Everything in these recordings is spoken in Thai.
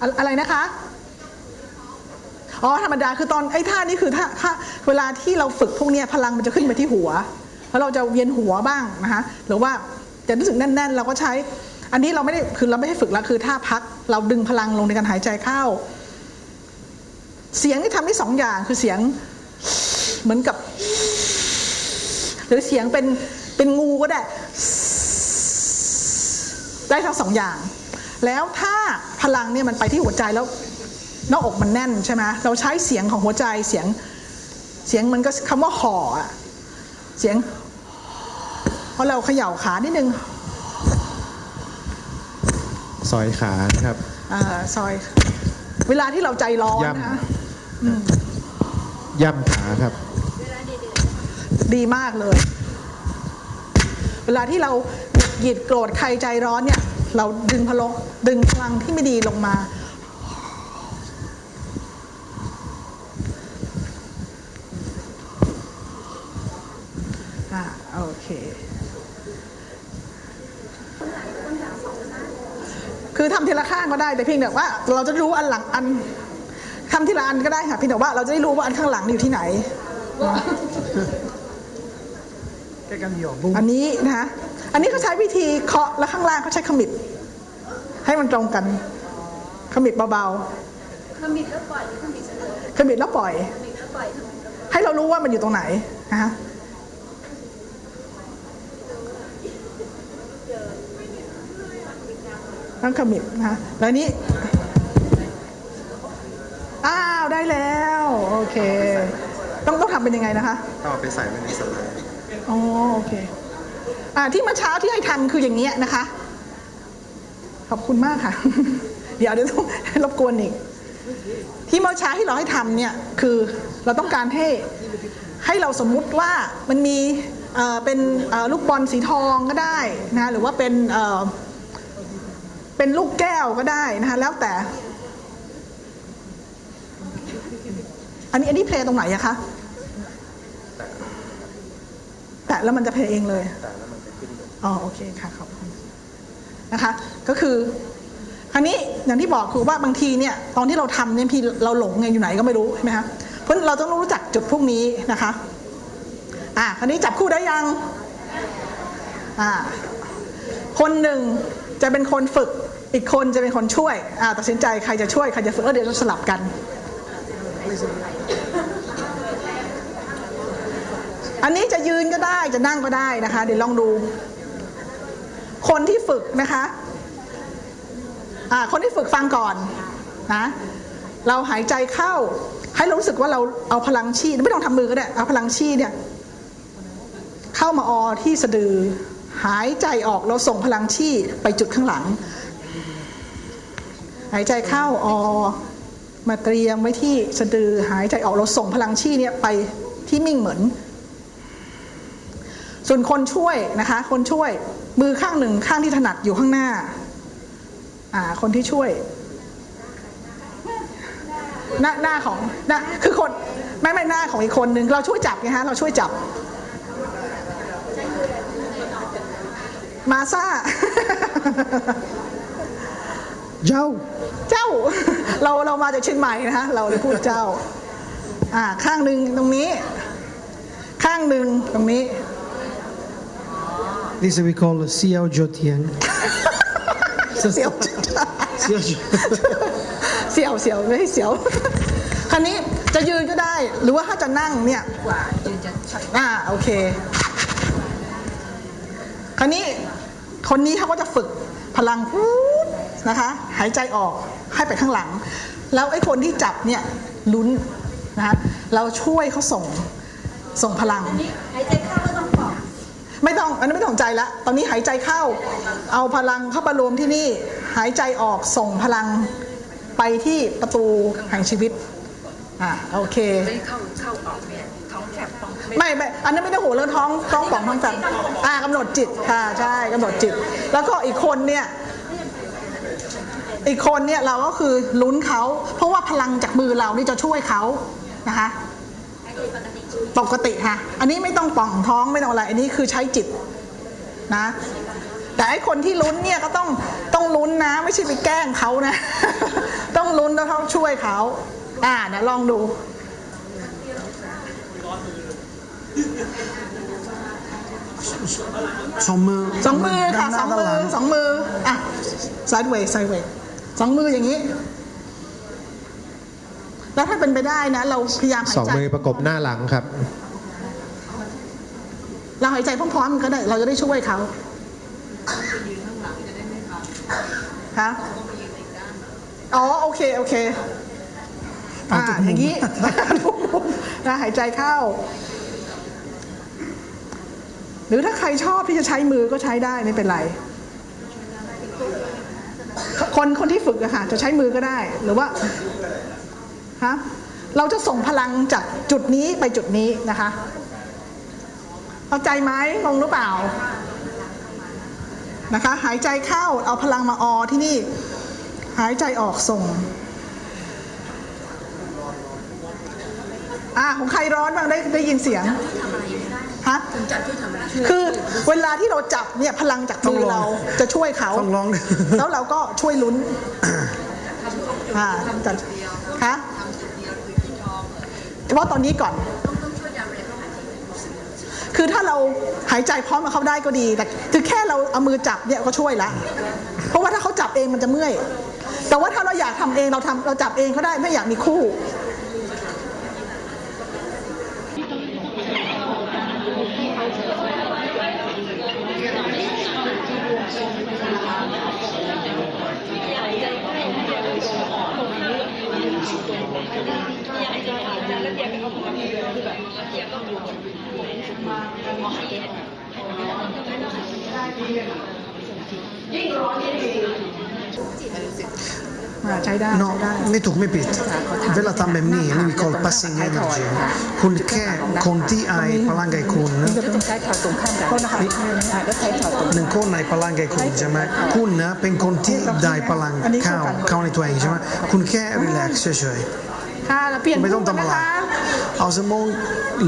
อะอะไรนะคะอ๋อธรรมดาคือตอนไอ้ท่านี้คือถ้าถ้าเวลาที่เราฝึกพวกเนี้ยพลังมันจะขึ้นไปที่หัว แล้วเราจะเวียนหัวบ้างนะคะหรือว่าจะรู้สึกแน่น ๆ เราก็ใช้ อันนี้เราไม่ได้คือเราไม่ให้ฝึกแล้วคือท่าพักเราดึงพลังลงในการหายใจเข้า เสียงที่ทำได้สองอย่างคือเสียงเหมือนกับ หรือเสียงเป็นเป็นงูก็ได้ ได้ทั้งสองอย่าง แล้วถ้า พลังเนี่ยมันไปที่หัวใจแล้วหน้าอกมันแน่นใช่ไหมเราใช้เสียงของหัวใจเสียงเสียงมันก็คำว่าห่ออะเสียงพอเราเขย่าขานิดนึงซอยขานะครับอ่าซอย เวลาที่เราใจร้อนย่ำนะคะย่ำขาครับ ดีมากเลย เวลาที่เราหยิดโกรธใครใจร้อนเนี่ย เราดึงพลังดึงพลังที่ไม่ดีลงมา อ่าโอเค คือทำทีละข้างก็ได้แต่เพียงแต่ว่า เราจะรู้อันหลังอันทำทีละอันก็ได้ค่ะเพียงแต่ว่าเราจะได้รู้ว่าอันข้างหลังอยู่ที่ไหน อันนี้นะคะอันนี้เขาใช้วิธีเคาะแล้วข้างล่างเขาใช้ขมิบให้มันตรงกัน ขมิบเบาขมิดแล้วปล่อยหรือขมิดเสมอๆขมิบแล้วปล่อยขมิดแล้วปล่อยขมิดแล้วปล่อย ให้เรารู้ว่ามันอยู่ตรงไหนนะคะต้องขมิบนะคะแล้วนี้อ้าวได้แล้ว โอเค ต้องต้องทำเป็นยังไงนะคะต้องเอาไปใส่ไว้ในสไลด์ อ๋อโอเคอ่าที่เมื่อเช้าที่ให้ทำคืออย่างเงี้ยนะคะ ขอบคุณมากค่ะ เดี๋ยวเดี๋ยวต้องรบกวนอีก ที่เมื่อเช้าที่เราให้ทำเนี่ยคือเราต้องการให้ให้เราสมมุติว่ามันมีเป็นลูกบอลสีทองก็ได้นะหรือว่าเป็นเอ่อเป็นลูกแก้วก็ได้นะคะแล้วแต่ อันนี้อันนี้เพลงตรงไหนอะคะ แตะแล้วมันจะเพลย์เองเลยอ๋อโอเคค่ะขอบคุณนะคะ ก็คือคราวนี้อย่างที่บอกคือว่าบางทีเนี่ยตอนที่เราทำเนี่ยพี่เราหลงไงอยู่ไหนก็ไม่รู้ใช่ไหมคะเพราะเราต้องรู้จักจุดพวกนี้นะคะอะคราวนี้จับคู่ได้ยังอ่าคนหนึ่งจะเป็นคนฝึกอีกคนจะเป็นคนช่วยอ่าตัดสินใจใครจะช่วยใครจะฝึกแล้วเดี๋ยวจะสลับกัน อันนี้จะยืนก็ได้จะนั่งก็ได้นะคะ เดี๋ยวลองดู คนที่ฝึกนะคะอ่าคนที่ฝึกฟังก่อนนะเราหายใจเข้า ให้เรารู้สึกว่าเราเอาพลังชีไม่ต้องทำมือก็ได้เอาพลังชีเนี่ยเข้ามาออที่สะดือ หายใจออกเราส่งพลังชีไปจุดข้างหลัง หายใจเข้าออมาเตรียมไว้ที่สะดือ หายใจออกเราส่งพลังชีเนี่ยไปที่มิ่งเหมือน ส่วนคนช่วยนะคะ คนช่วยมือข้างหนึ่งข้างที่ถนัดอยู่ข้างหน้า อ่า คนที่ช่วย หน้าหน้าของหน้าคือคนไม่ไม่หน้าของอีกคนหนึ่งเราช่วยจับไงฮะเราช่วยจับ มาซ่า เจ้า เจ้า เราเรามาจากเชียงใหม่นะคะเราเลยพูดเจ้า อ่า ข้างหนึ่งตรงนี้ ข้างหนึ่งตรงนี้ This we call Xiao Jotian. เสียว Xiao Jo- เสียวเสียวไม่ให้เสียวคราวนี้จะยืนก็ได้ หรือว่าถ้าจะนั่งเนี่ยกว่ายืนจะชัดอ่าโอเคคราวนี้คนนี้เขาก็จะฝึกพลังพูดนะคะ หายใจออกให้ไปข้างหลัง แล้วไอ้คนที่จับเนี่ยลุ้นนะคะเราช่วยเขาส่งส่งพลัง ไม่ต้องอันนั้นไม่ต้องสนใจละตอนนี้หายใจเข้า เอาพลังเข้ามารวมที่นี่หายใจออกส่งพลังไปที่ประตูแห่งชีวิตอ่าโอเคไม่เข้าเข้าออกเนี่ยท้องแคบต้องไม่ไม่อันนั้นไม่ต้องหัวเรื่องท้องท้องป่องท้องแฟบอ่ากำหนดจิตค่ะใช่กำหนดจิต แล้วก็อีกคนเนี่ยอีกคนเนี่ยเราก็คือลุ้นเขา เพราะว่าพลังจากมือเรานี่จะช่วยเขานะคะ ปกติค่ะ อันนี้ไม่ต้องป่องท้องไม่ต้องอะไร อันนี้คือใช้จิตนะ แต่ไอ้คนที่ลุ้นเนี่ยก็ต้องต้องลุ้นนะ ไม่ใช่ไปแกล้งเขานะ ต้องลุ้นแล้วต้องช่วยเขาอ่าเดี๋ยวลองดูสองมือสองมือค่ะด้านหสน้าองด้านมืหลัองสองมืออะ sideway sideway สองมืออย่างนี้ แล้วถ้าเป็นไปได้นะ เราพยายามหายสองใจมือประกบหน้าหลังครับ เราหายใจพร้อมๆกันก็ได้ เราจะได้ช่วยเขาฮะอ๋อโอเคโอเคอ่าอย่างนี้นะหายใจเข้า หรือถ้าใครชอบที่จะใช้มือก็ใช้ได้ไม่เป็นไร คนคนที่ฝึกอะค่ะจะใช้มือก็ได้ หรือว่า ฮะเราจะส่งพลังจากจุดนี้ไปจุดนี้นะคะเข้าใจไหมงงหรือเปล่านะคะหายใจเข้าเอาพลังมาออที่นี่ หายใจออกส่งอ่าของใครร้อนบ้างได้ได้ยินเสียงฮะคือเวลาที่เราจับเนี่ยพลังจากมือเราจะช่วยเขาต้องลองดิแล้วเราก็ช่วยลุ้นอ่าจัดฮะ เฉพาะตอนนี้ก่อน คือถ้าเราหายใจพร้อมกับเขาได้ก็ดี แต่คือแค่เราเอามือจับเนี่ยก็ช่วยละ เพราะว่าถ้าเขาจับเองมันจะเมื่อย แต่ว่าถ้าเราอยากทำเองเราทำเราจับเองก็ได้ไม่อยากมีคู่ อ่าใช้ได้ No, ใช้ได้ ไม่ถูกไม่ผิด เวลาทำแบบนี้ไม่มี call passing energy คุณแค่คนที่ไอพลังไกคุณนะ ก็ต้องใช้เข่าตรงข้ามกันอ่าก็ใช้เข่าตรงหนึ่งคนในพลังไกคุณใช่ไหมคุณนะเป็นคนที่ได้พลังเข้าเข้าในตัวเองใช่ไหมคุณแค่ relax เฉย ค่ะแล้วเปลี่ยนๆไม่ต้องคู่กันทำอะไรนะคะเอาสมอง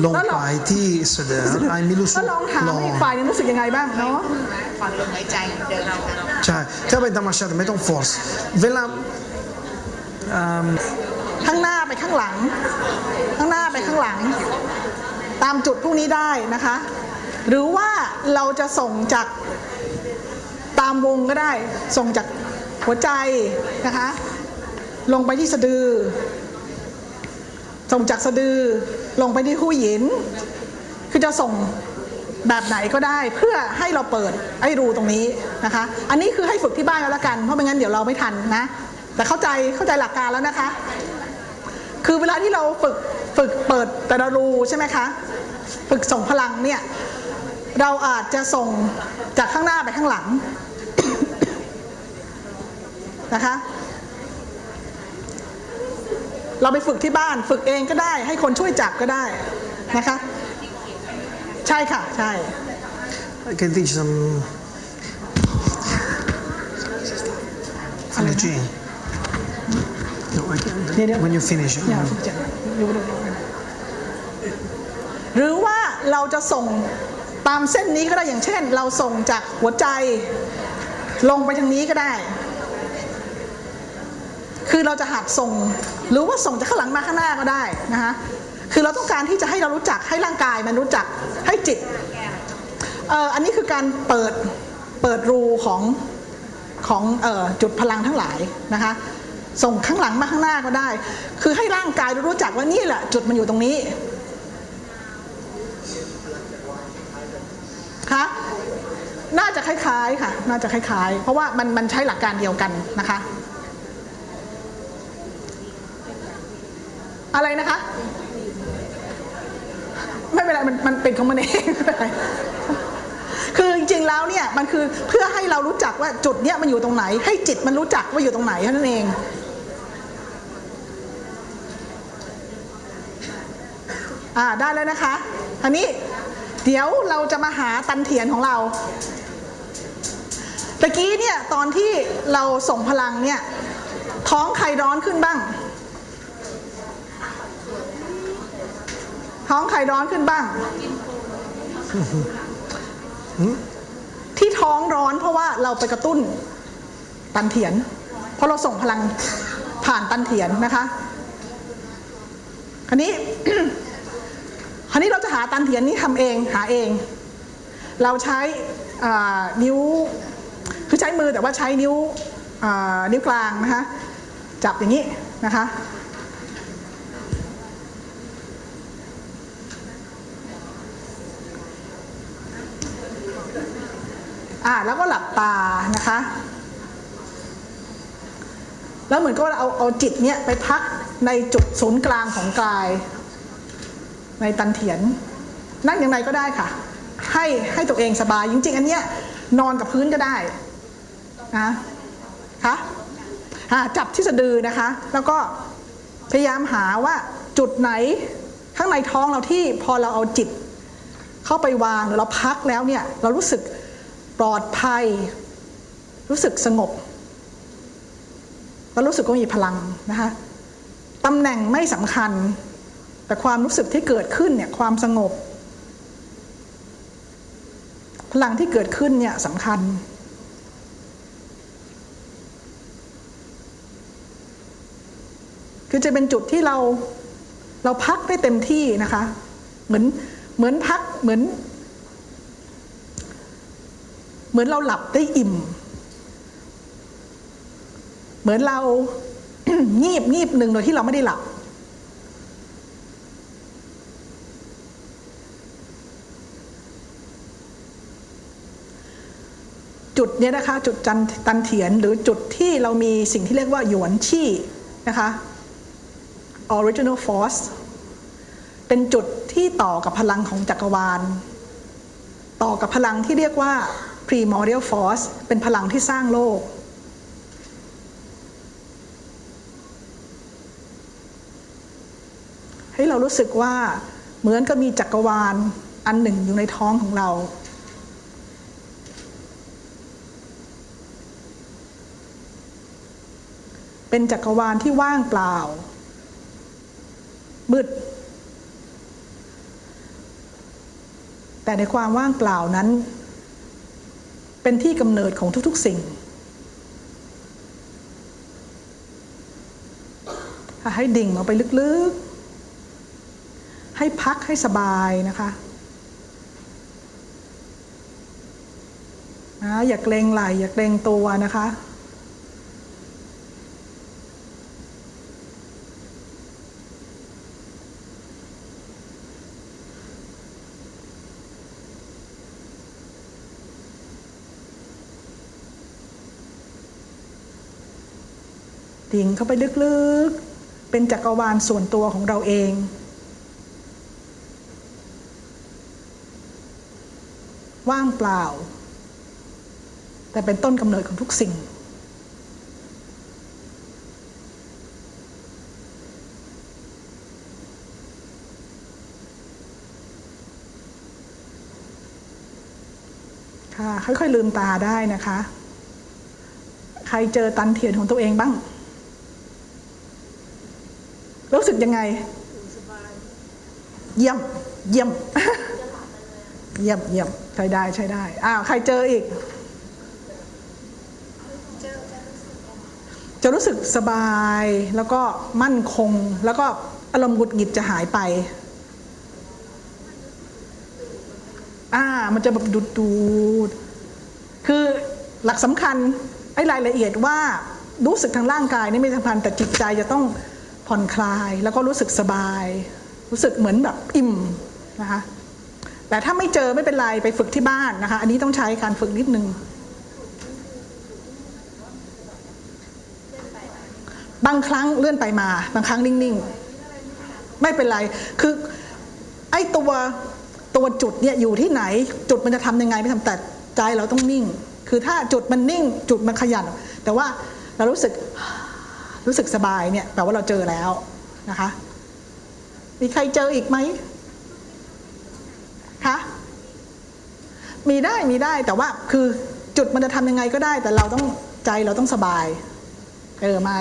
ลงไปที่เสดอไอไม่รู้สึก็กลองถามลองให้อีกฝ่ายหนึงรู้สึกยังไงบ้างเนาะฟังลมหายใจเดินเราใช่ถ้าเป็นธรรมชาติไม่ต้อง force เวลาอืมข้างหน้าไปข้างหลัง ข้างหน้าไปข้างหลัง ตามจุดพวกนี้ได้นะคะ หรือว่าเราจะส่งจากตามวงก็ได้ ส่งจากหัวใจนะคะ ลงไปที่สะดือ ส่งจากสะดือลงไปที่หูหยิน คือจะส่งแบบไหนก็ได้เพื่อให้เราเปิดไอ้รูตรงนี้นะคะ อันนี้คือให้ฝึกที่บ้านก็แล้วกัน เพราะไม่งั้นเดี๋ยวเราไม่ทันนะ แต่เข้าใจเข้าใจหลักการแล้วนะคะ คือเวลาที่เราฝึกฝึกเปิดแต่ละรูใช่ไหมคะ ฝึกส่งพลังเนี่ยเราอาจจะส่งจากข้างหน้าไปข้างหลังนะคะ เราไปฝึกที่บ้านฝึกเองก็ได้ ให้คนช่วยจับก็ได้นะคะ ใช่ค่ะ ใช่ I can teach them energy no I can when you finish อย่าฝึกจับรู้เลยหรือว่าเราจะส่งตามเส้นนี้ก็ได้อย่างเช่น เราส่งจากหัวใจลงไปทางนี้ก็ได้ คือเราจะหัดส่ง หรือว่าส่งจากข้างหลังมาข้างหน้าก็ได้นะคะคือเราต้องการที่จะให้เรารู้จักให้ร่างกายมันรู้จักให้จิตเอ่ออันนี้คือการเปิดเปิดรูของของเอ่อจุดพลังทั้งหลายนะคะส่งข้างหลังมาข้างหน้าก็ได้ คือให้ร่างกายรู้จักว่านี่แหละจุดมันอยู่ตรงนี้คะน่าจะคล้ายๆค่ะ น่าจะคล้ายๆ เพราะว่ามันมันใช้หลักการเดียวกันนะคะ อะไรนะคะ ไม่เป็นไรมันมันเป็นของมันเองคือจริงๆแล้วเนี่ยมันคือเพื่อให้เรารู้จักว่าจุดเนี้ยมันอยู่ตรงไหน ให้จิตมันรู้จักว่าอยู่ตรงไหนเท่านั้นเองอ่าได้แล้วนะคะอันนี้เดี๋ยวเราจะมาหาตันเถียนของเราตะกี้เนี่ยตอนที่เราส่งพลังเนี่ยท้องใครร้อนขึ้นบ้าง ท้องใครร้อนขึ้นบ้าง ที่ท้องร้อนเพราะว่าเราไปกระตุ้นตันเถียน เพราะเราส่งพลังผ่านตันเถียนนะคะคราวนี้คราวนี้เราจะหาตันเถียนนี้ทำเองหาเอง เราใช้นิ้วคือใช้มือแต่ว่าใช้นิ้วนิ้วกลางนะคะจับอย่างนี้นะคะ อ่าแล้วก็หลับตานะคะ แล้วเหมือนก็เอาเอาจิตเนี้ยไปพักในจุดศูนย์กลางของกาย ในตันเถียน นั่งอย่างไรก็ได้ค่ะ ให้ให้ตัวเองสบาย จริงๆ อันเนี้ยนอนกับพื้นก็ได้นะคะอ่าจับที่สะดือนะคะ แล้วก็พยายามหาว่าจุดไหนข้างในท้องเราที่พอเราเอาจิตเข้าไปวางหรือเราพักแล้วเนี่ยเรารู้สึก ลอดภัย รู้สึกสงบ แล้วรู้สึกว่ามีพลังนะคะตำแหน่งไม่สำคัญ แต่ความรู้สึกที่เกิดขึ้นเนี่ยความสงบ พลังที่เกิดขึ้นเนี่ยสำคัญคือจะเป็นจุดที่เราเราพักได้เต็มที่นะคะ เหมือนเหมือนพักเหมือน เหมือนเราหลับได้อิ่ม เหมือนเรางีบงีบหนึ่งโดยที่เราไม่ได้หลับ จุดเนี้ยนะคะ จุดจันตันเถียนหรือจุดที่เรามีสิ่งที่เรียกว่าหยวนชี่นะคะ original force เป็นจุดที่ต่อกับพลังของจักรวาล ต่อกับพลังที่เรียกว่า primordial force เป็นพลังที่สร้างโลก ให้เรารู้สึกว่าเหมือนกับมีจักรวาลอันหนึ่งอยู่ในท้องของเรา เป็นจักรวาลที่ว่างเปล่า มืด แต่ในความว่างเปล่านั้น เป็นที่กำเนิดของทุกๆสิ่ง ให้ดิ่งลงไปลึกๆ ให้พักให้สบายนะคะอย่าเกรงไหล่อย่าเกรงตัวนะคะ ดิ่งเข้าไปลึกๆ เป็นจักรวาลส่วนตัวของเราเอง ว่างเปล่า แต่เป็นต้นกำเนิดของทุกสิ่ง ค่ะ ค่อยๆลืมตาได้นะคะ ใครเจอตันเทียนของตัวเองบ้าง รู้สึกยังไง เยี่ยม เยี่ยม เยี่ยมเยี่ยมใช้ได้ใช้ได้อ้าวใครเจออีก จะรู้สึกสบายแล้วก็มั่นคง แล้วก็อารมณ์หงุดหงิดจะหายไปอ่ามันจะแบบดูดดูดคือหลักสำคัญไอ้รายละเอียดว่ารู้สึกทางร่างกายนี่ไม่สำคัญแต่จิตใจจะต้อง ผ่อนคลายแล้วก็รู้สึกสบาย รู้สึกเหมือนแบบอิ่มนะคะแต่ถ้าไม่เจอไม่เป็นไรไปฝึกที่บ้านนะคะ อันนี้ต้องใช้การฝึกนิดนึง บางครั้งเลื่อนไปมา บางครั้งนิ่งๆ ไม่เป็นไร คือไอ้ตัวตัวจุดเนี่ยอยู่ที่ไหน จุดมันจะทำยังไงไม่ทำแต่ใจเราต้องนิ่ง คือถ้าจุดมันนิ่ง จุดมันขยัน แต่ว่าเรารู้สึก รู้สึกสบายเนี่ยแปลว่าเราเจอแล้วนะคะ มีใครเจออีกไหมคะมีได้มีได้แต่ว่าคือจุดมันจะทำยังไงก็ได้ แต่เราต้องใจเราต้องสบายเจอไหม